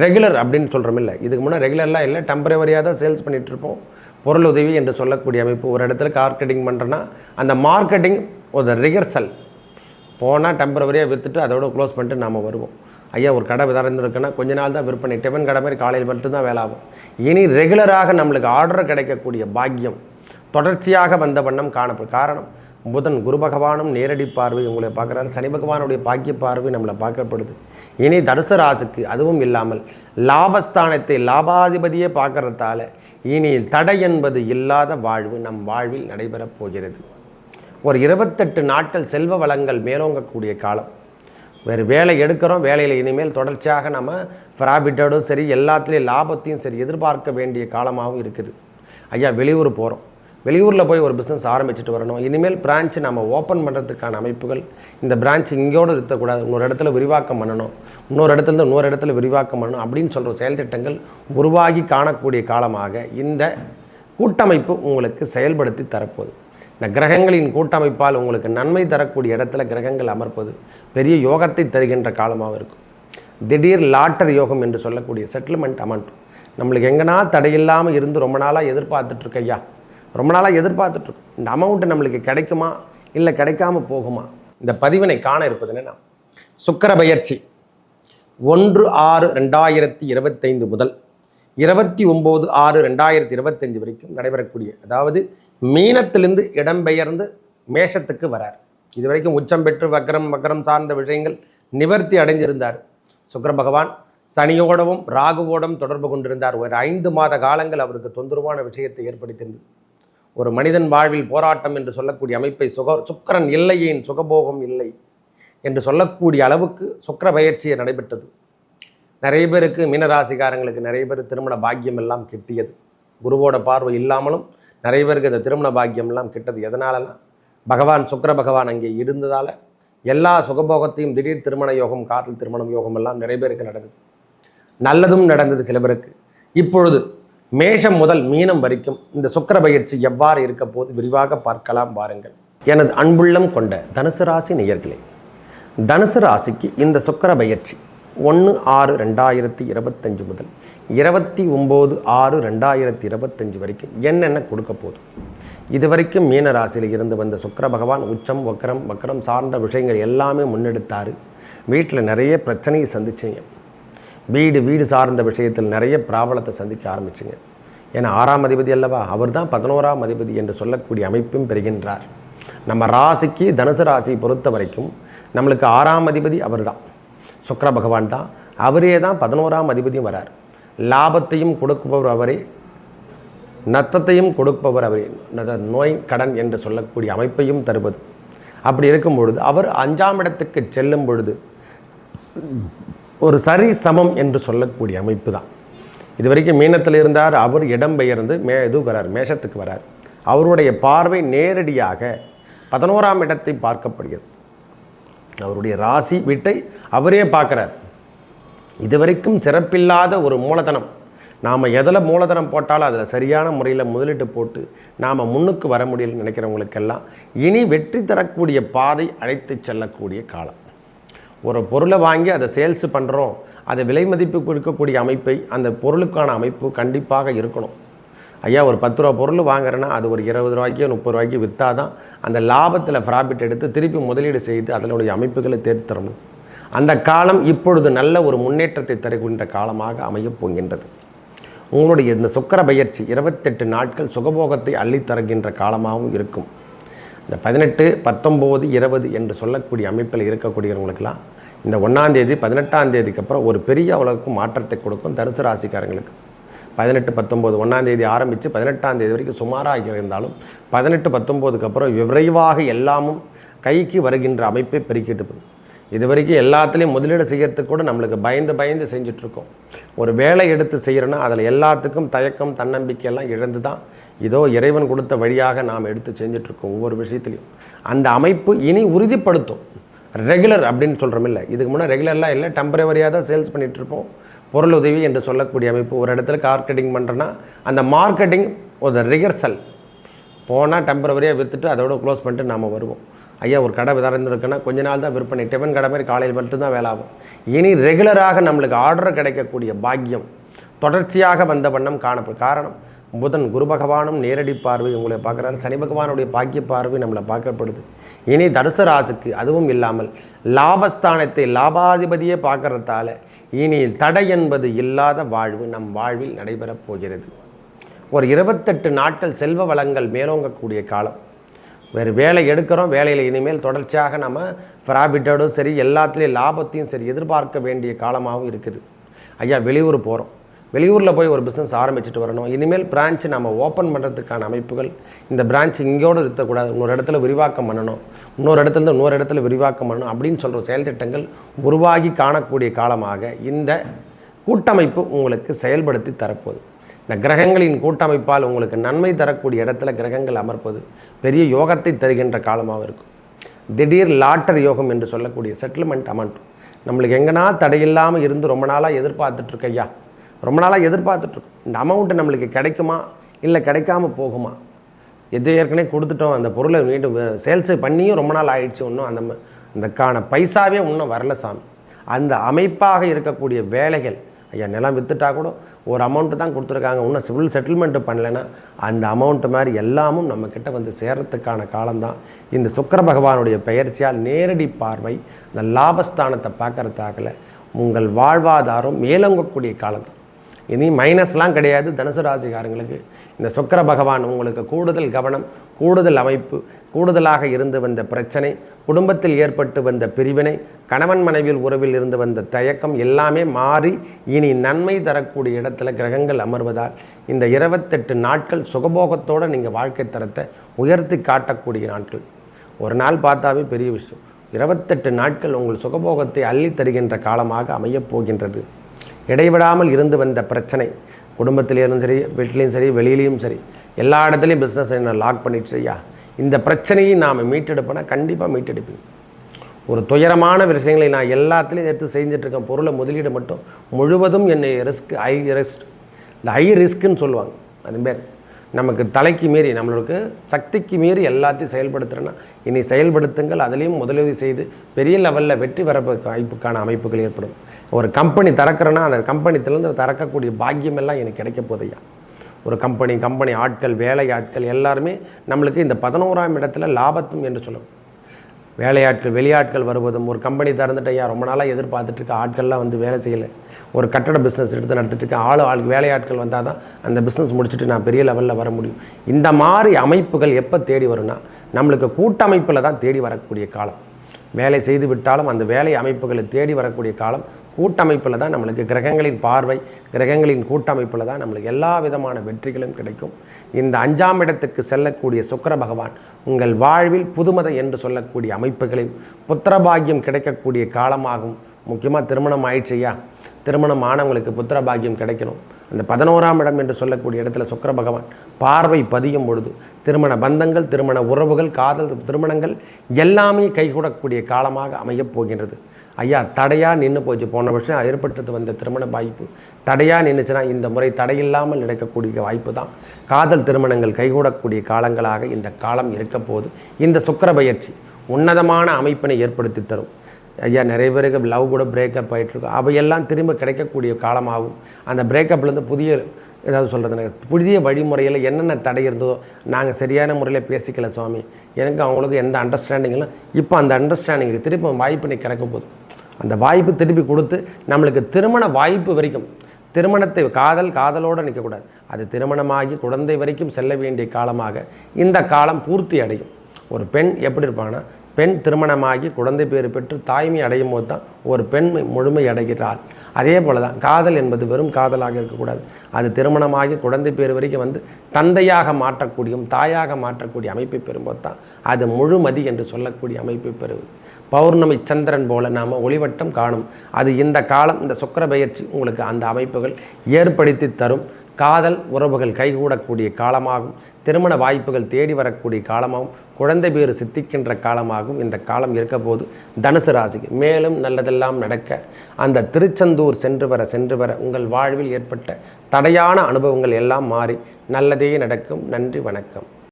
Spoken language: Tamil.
ரெகுலர் அப்படின்னு சொல்கிறோம் இல்லை. இதுக்கு முன்னே ரெகுலர்லாம் இல்லை. டெம்பரவரியாக தான் சேல்ஸ் பண்ணிகிட்ருப்போம் பொருள் உதவி என்று சொல்லக்கூடிய அமைப்பு. ஒரு இடத்துல மார்க்கெட்டிங் பண்ணுறேன்னா அந்த மார்க்கெட்டிங் ஒரு ரிகர்சல் போனால் டெம்பரவரியாக விற்றுட்டு அதோட க்ளோஸ் பண்ணிட்டு நாம் வருவோம். ஐயா ஒரு கடை திறந்துருக்குன்னா கொஞ்ச நாள் தான் விற்பனை. டிஃபன் கடை மாதிரி காலையில் மட்டும்தான் வேலை ஆகும். இனி ரெகுலராக நம்மளுக்கு ஆர்டர் கிடைக்கக்கூடிய பாக்கியம் தொடர்ச்சியாக வந்த வண்ணம் காணப்படும். காரணம் புதன் குரு பகவானும் நேரடி பார்வை உங்களை பார்க்குறாரு. சனி பகவானுடைய பாக்கிய பார்வை நம்மளை பார்க்கப்படுது. இனி தனுசு ராசுக்கு அதுவும் இல்லாமல் லாபஸ்தானத்தை லாபாதிபதியே பார்க்கறதால இனி தடை என்பது இல்லாத வாழ்வு நம் வாழ்வில் நடைபெறப் போகிறது. ஒரு இருபத்தெட்டு நாட்கள் செல்வ வளங்கள் மேலோங்கக்கூடிய காலம். வேறு வேலை எடுக்கிறோம் வேலையில் இனிமேல் தொடர்ச்சியாக நம்ம ப்ராஃபிட்டோடும் சரி எல்லாத்துலேயும் லாபத்தையும் சரி எதிர்பார்க்க வேண்டிய காலமாகவும் இருக்குது. ஐயா வெளியூர் போகிறோம் வெளியூரில் போய் ஒரு பிஸ்னஸ் ஆரம்பிச்சுட்டு வரணும். இனிமேல் பிரான்ச்சு நம்ம ஓப்பன் பண்ணுறதுக்கான அமைப்புகள் இந்த பிரான்ச் இங்கேயோடு இருக்கக்கூடாது இன்னொரு இடத்துல விரிவாக்கம் பண்ணணும். இன்னொரு இடத்துலருந்து இன்னொரு இடத்துல விரிவாக்கம் பண்ணணும் அப்படின்னு சொல்கிற செயல் திட்டங்கள் உருவாகி காணக்கூடிய காலமாக இந்த கூட்டமைப்பு உங்களுக்கு செயல்படுத்தி தரப்போகுது. இந்த கிரகங்களின் கூட்டமைப்பால் உங்களுக்கு நன்மை தரக்கூடிய இடத்துல கிரகங்கள் அமர்ப்பது பெரிய யோகத்தை தருகின்ற காலமாக இருக்கும். திடீர் லாட்டரி யோகம் என்று சொல்லக்கூடிய செட்டில்மெண்ட் அமௌண்ட் நம்மளுக்கு எங்கன்னா தடையில்லாமல் இருந்து ரொம்ப நாளாக எதிர்பார்த்துட்ருக்கையா ரொம்ப நாளாக எதிர்பார்த்துட்ருக்கோம். இந்த அமௌண்ட்டு நம்மளுக்கு கிடைக்குமா? இல்லை கிடைக்காம போகுமா? இந்த பதிவினை காண இருப்பது என்னென்னா சுக்கர பயிற்சி. ஒன்று ஆறு ரெண்டாயிரத்தி இருபத்தைந்து முதல் இருபத்தி ஒம்பது ஆறு ரெண்டாயிரத்தி இருபத்தஞ்சு வரைக்கும் நடைபெறக்கூடிய அதாவது மீனத்திலிருந்து இடம்பெயர்ந்து மேஷத்துக்கு வரார். இது வரைக்கும் உச்சம் பெற்று வக்கரம் வக்கரம் சார்ந்த விஷயங்கள் நிவர்த்தி அடைஞ்சிருந்தார். சுக்கிர பகவான் சனியோடவும் ராகுவோடும் தொடர்பு கொண்டிருந்தார். ஒரு ஐந்து மாத காலங்கள் அவருக்கு தொந்தரவான விஷயத்தை ஏற்படுத்தியிருந்தது ஒரு மனிதன் வாழ்வில் போராட்டம் என்று சொல்லக்கூடிய அமைப்பை சுக சுக்கரன் இல்லையேன் சுகபோகம் இல்லை என்று சொல்லக்கூடிய அளவுக்கு சுக்கர பயிற்சியை நடைபெற்றது. நிறைய பேருக்கு மீனராசிக்காரங்களுக்கு நிறைய பேர் திருமண பாக்கியம் எல்லாம் கிட்டியது. குருவோட பார்வை இல்லாமலும் நிறைய பேருக்கு இந்த திருமண பாக்கியம்லாம் கிட்டது. எதனாலலாம் பகவான் சுக்கர பகவான் அங்கே இருந்ததால் எல்லா சுகபோகத்தையும் திடீர் திருமண யோகம் காதல் திருமணம் யோகம் எல்லாம் நிறைய பேருக்கு நடந்தது. நல்லதும் நடந்தது சில பேருக்கு. இப்பொழுது மேஷம் முதல் மீனம் வரைக்கும் இந்த சுக்கிர பயிற்சி எவ்வாறு இருக்க போது விரிவாக பார்க்கலாம் பாருங்கள் எனது அன்புள்ளம் கொண்ட தனுசு ராசி நேயர்களே தனுசு ராசிக்கு இந்த சுக்கிர பயிற்சி ஒன்று ஆறு ரெண்டாயிரத்தி இருபத்தஞ்சு முதல் இருபத்தி ஒம்பது ஆறு ரெண்டாயிரத்தி இருபத்தஞ்சு வரைக்கும் என்னென்ன கொடுக்க போதும் இது வரைக்கும் மீன ராசியில் இருந்து வந்த சுக்கர பகவான் உச்சம் வக்கரம் வக்கரம் சார்ந்த விஷயங்கள் எல்லாமே முன்னெடுத்தார். வீட்டில் நிறைய பிரச்சனையை சந்திச்சிங்க. வீடு வீடு சார்ந்த விஷயத்தில் நிறைய பிராபலத்தை சந்திக்க ஆரம்பிச்சிங்க. ஏன்னா ஆறாம் அதிபதி அல்லவா? அவர் தான் பதினோராம் அதிபதி என்று சொல்லக்கூடிய அமைப்பும் பெறுகின்றார். நம்ம ராசிக்கு தனுசு ராசியை பொறுத்த வரைக்கும் நம்மளுக்கு ஆறாம் அதிபதி அவர் தான் சுக்கர பகவான் தான். அவரே தான் பதினோராம் அதிபதியும் வரார். லாபத்தையும் கொடுப்பவர் அவரே. நத்தத்தையும் கொடுப்பவர் அவரே. நத- நோய் கடன் என்று சொல்லக்கூடிய அமைப்பையும் தருவது. அப்படி இருக்கும் பொழுது அவர் அஞ்சாம் இடத்துக்கு செல்லும் பொழுது ஒரு சரி சமம் என்று சொல்லக்கூடிய அமைப்பு தான் இது வரைக்கும் மீனத்தில் இருந்தார் அவர் இடம்பெயர்ந்து மே இது வரார் மேஷத்துக்கு வரார். அவருடைய பார்வை நேரடியாக பதினோராம் இடத்தை பார்க்கப்படுகிறது. அவருடைய ராசி வீட்டை அவரே பார்க்குறார். இதுவரைக்கும் சிறப்பில்லாத ஒரு மூலதனம். நாம் எதில் மூலதனம் போட்டாலும் அதில் சரியான முறையில் முதலீட்டு போட்டு நாம் முன்னுக்கு வர முடியலன்னு நினைக்கிறவங்களுக்கெல்லாம் இனி வெற்றி தரக்கூடிய பாதை அழைத்து செல்லக்கூடிய காலம். ஒரு பொருளை வாங்கி அதை சேல்ஸ் பண்ணுறோம் அதை விலை மதிப்பு கொடுக்கக்கூடிய அமைப்பை அந்த பொருளுக்கான அமைப்பு கண்டிப்பாக இருக்கணும். ஐயா ஒரு பத்து ரூபா பொருள் வாங்குறேன்னா அது ஒரு இருபது ரூபாய்க்கு முப்பது ரூபாய்க்கு விற்றா தான் அந்த லாபத்தில் ப்ராஃபிட் எடுத்து திருப்பி முதலீடு செய்து அதனுடைய அமைப்புகளை தேர்த்தரணும் அந்த காலம் இப்பொழுது நல்ல ஒரு முன்னேற்றத்தை தருகின்ற காலமாக அமையப் போகின்றது. உங்களுடைய இந்த சுக்கர பயிற்சி இருபத்தெட்டு நாட்கள் சுகபோகத்தை அள்ளித் தருகின்ற காலமாகவும் இருக்கும். இந்த பதினெட்டு பத்தொம்போது இருபது என்று சொல்லக்கூடிய அமைப்பில் இருக்கக்கூடியவங்களுக்கெல்லாம் இந்த ஒன்றாந்தேதி பதினெட்டாம் தேதிக்கு அப்புறம் ஒரு பெரிய அளவுக்கு மாற்றத்தை கொடுக்கும் தனுசு ராசிக்காரங்களுக்கு. பதினெட்டு பத்தொம்போது ஒன்றாந்தேதி ஆரம்பித்து பதினெட்டாம் தேதி வரைக்கும் சுமாராக இருந்தாலும் பதினெட்டு பத்தொம்போதுக்கு அப்புறம் விரைவாக எல்லாமும் கைக்கு வருகின்ற அமைப்பை பெருக்கிட்டு போகும் இது வரைக்கும் எல்லாத்துலேயும் முதலீடு செய்யறதுக்கு கூட நம்மளுக்கு பயந்து பயந்து செஞ்சிட்ருக்கோம். ஒரு வேலை எடுத்து செய்கிறோன்னா அதில் எல்லாத்துக்கும் தயக்கம் தன்னம்பிக்கையெல்லாம் இழந்து தான் இதோ இறைவன் கொடுத்த வழியாக நாம் எடுத்து செஞ்சிட்ருக்கோம் ஒவ்வொரு விஷயத்துலையும். அந்த அமைப்பு இனி உறுதிப்படுத்தும். ரெகுலர் அப்படின்னு சொல்கிறோம் இல்லை. இதுக்கு முன்னே ரெகுலர்லாம் இல்லை. டெம்பரவரியாக தான் சேல்ஸ் பண்ணிகிட்ருப்போம் இருப்போம். பொருள் உதவி என்று சொல்லக்கூடிய அமைப்பு. ஒரு இடத்துல மார்க்கெட்டிங் பண்ணுறோன்னா அந்த மார்க்கெட்டிங் ஒரு ரிகர்சல் போனால் டெம்பரவரியாக விற்றுட்டு அதோட க்ளோஸ் பண்ணிட்டு நாம் வருவோம். ஐயா ஒரு கடை திறந்துருக்குன்னா கொஞ்ச நாள் தான் விற்பனை. டிஃபன் கடை மாதிரி காலையில் மட்டும்தான் வேலை ஆகும். இனி ரெகுலராக நம்மளுக்கு ஆர்டர் கிடைக்கக்கூடிய பாக்கியம் தொடர்ச்சியாக வந்த வண்ணம் காணப்படும். காரணம் புதன் குரு பகவானும் நேரடி பார்வை உங்களை பார்க்குறாரு. சனி பகவானுடைய பாக்கிய பார்வை நம்மளை பார்க்கப்படுது. இனி தனுசு ராசுக்கு அதுவும் இல்லாமல் லாபஸ்தானத்தை லாபாதிபதியே பார்க்கறதால இனி தடை என்பது இல்லாத வாழ்வு நம் வாழ்வில் நடைபெறப் போகிறது. ஒரு இருபத்தெட்டு நாட்கள் செல்வ வளங்கள் மேலோங்கக்கூடிய காலம். வேறு வேலை எடுக்கிறோம் வேலையில் இனிமேல் தொடர்ச்சியாக நம்ம ப்ராஃபிட்டோடும் சரி எல்லாத்துலேயும் லாபத்தையும் சரி எதிர்பார்க்க வேண்டிய காலமாகவும் இருக்குது. ஐயா வெளியூர் போகிறோம் வெளியூரில் போய் ஒரு பிஸ்னஸ் ஆரம்பிச்சுட்டு வரணும். இனிமேல் பிரான்ச் நம்ம ஓப்பன் பண்ணுறதுக்கான அமைப்புகள் இந்த பிரான்ச் இங்கேயோடு இருக்கக்கூடாது. இன்னொரு இடத்துல விரிவாக்கம் பண்ணணும். இன்னொரு இடத்துல இருந்து இன்னொரு இடத்துல விரிவாக்கம் பண்ணணும் அப்படின்னு சொல்கிற செயல் திட்டங்கள் உருவாகி காணக்கூடிய காலமாக இந்த கூட்டமைப்பு உங்களுக்கு செயல்படுத்தி தரப்போகுது. இந்த கிரகங்களின் கூட்டமைப்பால் உங்களுக்கு நன்மை தரக்கூடிய இடத்துல கிரகங்கள் அமர்ப்பது பெரிய யோகத்தை தருகின்ற காலமாக இருக்கும். திடீர் லாட்டர் யோகம் என்று சொல்லக்கூடிய செட்டில்மெண்ட் அமௌண்ட் நம்மளுக்கு எங்கன்னா தடையில்லாமல் இருந்து ரொம்ப நாளாக எதிர்பார்த்துட்ருக்கையா ரொம்ப நாளாக எதிர்பார்த்துட்ருக்கோம். இந்த அமௌண்ட்டு நம்மளுக்கு கிடைக்குமா? இல்லை கிடைக்காம போகுமா? எது ஏற்கனவே கொடுத்துட்டோம் அந்த பொருளை மீண்டும் சேல்ஸ் பண்ணியும் ரொம்ப நாள் ஆயிடுச்சு இன்னும் அந்த அந்தக்கான பைசாவே இன்னும் வரல சாமி. அந்த அமைப்பாக இருக்கக்கூடிய வேலைகள் ஐயா நிலம் விற்றுட்டா கூட ஒரு அமௌண்ட்டு தான் கொடுத்துருக்காங்க. இன்னும் சிவில் செட்டில்மெண்ட்டு பண்ணலைன்னா அந்த அமௌண்ட்டு மாதிரி எல்லாமும் நம்மக்கிட்ட வந்து சேரத்துக்கான காலம்தான் இந்த சுக்கர பகவானுடைய பெயர்ச்சியால் நேரடி பார்வை இந்த லாபஸ்தானத்தை பார்க்கறதாக்கல உங்கள் வாழ்வாதாரம் மேலோங்கக்கூடிய காலம் இனி மைனஸ்லாம் கிடையாது. தனுசு ராசிகாரங்களுக்கு இந்த சுக்கர பகவான் உங்களுக்கு கூடுதல் கவனம் கூடுதல் அமைப்பு கூடுதலாக இருந்து வந்த பிரச்சனை குடும்பத்தில் ஏற்பட்டு வந்த பிரிவினை கணவன் மனைவியில் உறவில் இருந்து வந்த தயக்கம் எல்லாமே மாறி இனி நன்மை தரக்கூடிய இடத்துல கிரகங்கள் அமர்வதால் இந்த இருபத்தெட்டு நாட்கள் சுகபோகத்தோடு நீங்கள் வாழ்க்கை தரத்தை உயர்த்தி காட்டக்கூடிய நாட்கள். ஒரு நாள் பார்த்தாவே பெரிய விஷயம். இருபத்தெட்டு நாட்கள் உங்கள் சுகபோகத்தை அள்ளி தருகின்ற காலமாக அமையப் போகின்றது. இடைவிடாமல் இருந்து வந்த பிரச்சனை. குடும்பத்திலேயும் சரி வீட்லேயும் சரி வெளியிலையும் சரி எல்லா இடத்துலையும் பிஸ்னஸ் என்ன லாக் பண்ணிட்டு செய்யா. இந்த பிரச்சனையை நாம் மீட்டெடுப்பேன்னா கண்டிப்பாக மீட்டெடுப்பீங்க. ஒரு துயரமான விஷயங்களை நான் எல்லாத்துலேயும் எடுத்து செஞ்சிட்ருக்கேன் பொருளை முதலீடு மட்டும் முழுவதும் என்னை ரிஸ்க் ஹை ரிஸ்க் இந்த ஹை ரிஸ்க்குன்னு சொல்லுவாங்க. அது பேர் நமக்கு தலைக்கு மீறி நம்மளுக்கு சக்திக்கு மீறி எல்லாத்தையும் செயல்படுத்துகிறேன்னா இனி செயல்படுத்துங்கள். அதுலேயும் முதலுதவி செய்து பெரிய லெவலில் வெற்றி வரப்பு வாய்ப்புக்கான அமைப்புகள் ஏற்படும். ஒரு கம்பெனி திறக்கிறேன்னா அந்த கம்பெனித்திலேருந்து திறக்கக்கூடிய பாக்கியம் எல்லாம் எனக்கு கிடைக்க போதையா ஒரு கம்பெனி கம்பெனி ஆட்கள் வேலை ஆட்கள் எல்லாருமே நம்மளுக்கு இந்த பதினோராம் இடத்துல லாபத்தும் என்று சொல்லணும் வேலையாட்கள் வெளியாட்கள் வருவதும் ஒரு கம்பெனி திறந்துட்டு ஐயா ரொம்ப நாளாக எதிர்பார்த்துட்டு இருக்க ஆட்கள்லாம் வந்து வேலை செய்யலை. ஒரு கட்டட பிஸ்னஸ் எடுத்து நடத்திட்டு ஆள் ஆள் வேலையாட்கள் வந்தால் தான் அந்த பிஸ்னஸ் முடிச்சுட்டு நான் பெரிய லெவலில் வர முடியும். இந்த மாதிரி அமைப்புகள் எப்போ தேடி வரும்னா நம்மளுக்கு கூட்டமைப்பில் தான் தேடி வரக்கூடிய காலம். வேலை செய்து விட்டாலும் அந்த வேலை அமைப்புகளை தேடி வரக்கூடிய காலம் கூட்டமைப்பில் தான் நம்மளுக்கு கிரகங்களின் பார்வை கிரகங்களின் கூட்டமைப்பில் தான் நம்மளுக்கு எல்லா விதமான வெற்றிகளும் கிடைக்கும். இந்த அஞ்சாம் இடத்துக்கு செல்லக்கூடிய சுக்கிர பகவான் உங்கள் வாழ்வில் புதுமத என்று சொல்லக்கூடிய அமைப்புகளையும் புத்திரபாகியம் கிடைக்கக்கூடிய காலமாகும். முக்கியமாக திருமணம் ஆயிடுச்சையா திருமணம் ஆனவங்களுக்கு புத்திர பாக்கியம் கிடைக்கணும். அந்த பதினோராம் இடம் என்று சொல்லக்கூடிய இடத்துல சுக்கிர பகவான் பார்வை பதியும் பொழுது திருமண பந்தங்கள் திருமண உறவுகள் காதல் திருமணங்கள் எல்லாமே கைகூடக்கூடிய காலமாக அமையப் போகின்றது. ஐயா தடையாக நின்று போச்சு. போன வருஷம் ஏற்பட்டது வந்த திருமண வாய்ப்பு. தடையாக நின்றுச்சுன்னா இந்த முறை தடையில்லாமல் நடக்கக்கூடிய வாய்ப்பு தான் காதல் திருமணங்கள் கைகூடக்கூடிய காலங்களாக இந்த காலம் இருக்க போது இந்த சுக்கிர பயிற்சி உன்னதமான அமைப்பினை ஏற்படுத்தி தரும். ஐயா நிறைய பேருக்கு லவ் கூட பிரேக்கப் ஆகிட்டுருக்கும் அவையெல்லாம் திரும்ப கிடைக்கக்கூடிய காலமாகும். அந்த பிரேக்கப்லேருந்து புதிய ஏதாவது சொல்கிறது புதிய வழிமுறையில் என்னென்ன தடை இருந்ததோ நாங்கள் சரியான முறையில் பேசிக்கல சுவாமி. எனக்கு அவங்களுக்கு எந்த அண்டர்ஸ்டாண்டிங்கும் இப்போ அந்த அண்டர்ஸ்டாண்டிங்கு திரும்ப வாய்ப்பு கிடைக்க போதும் அந்த வாய்ப்பு திருப்பி கொடுத்து நம்மளுக்கு திருமண வாய்ப்பு வரைக்கும் திருமணத்தை காதல் காதலோடு நிற்கக்கூடாது. அது திருமணமாகி குழந்தை வரைக்கும் செல்ல வேண்டிய காலமாக இந்த காலம் பூர்த்தி அடையும். ஒரு பெண் எப்படி இருப்பாங்கன்னா பெண் திருமணமாகி குழந்தை பேறு பெற்று தாய்மை அடையும் போது தான் ஒரு பெண் முழுமை அடைகிறாள். அதே போல தான் காதல் என்பது வெறும் காதலாக இருக்கக்கூடாது. அது திருமணமாகி குழந்தை பேறு வரைக்கும் வந்து தந்தையாக மாற்றக்கூடியும் தாயாக மாற்றக்கூடிய அமைப்பை பெறும்போது தான் அது முழுமதி என்று சொல்லக்கூடிய அமைப்பை பெறுவது. பௌர்ணமி சந்திரன் போல நாம் ஒளிவட்டம் காணும். அது இந்த காலம் இந்த சுக்கர பயிற்சி உங்களுக்கு அந்த அமைப்புகள் ஏற்படுத்தி தரும். காதல் உறவுகள் கைகூடக்கூடிய காலமாகும். திருமண வாய்ப்புகள் தேடி வரக்கூடிய காலமாகவும் குழந்தை பேறு சித்திக்கின்ற காலமாகவும் இந்த காலம் இருக்கபோது தனுசு ராசிக்கு மேலும் நல்லதெல்லாம் நடக்க அந்த திருச்செந்தூர் சென்று வர சென்று வர உங்கள் வாழ்வில் ஏற்பட்ட தடையான அனுபவங்கள் எல்லாம் மாறி நல்லதே நடக்கும். நன்றி வணக்கம்.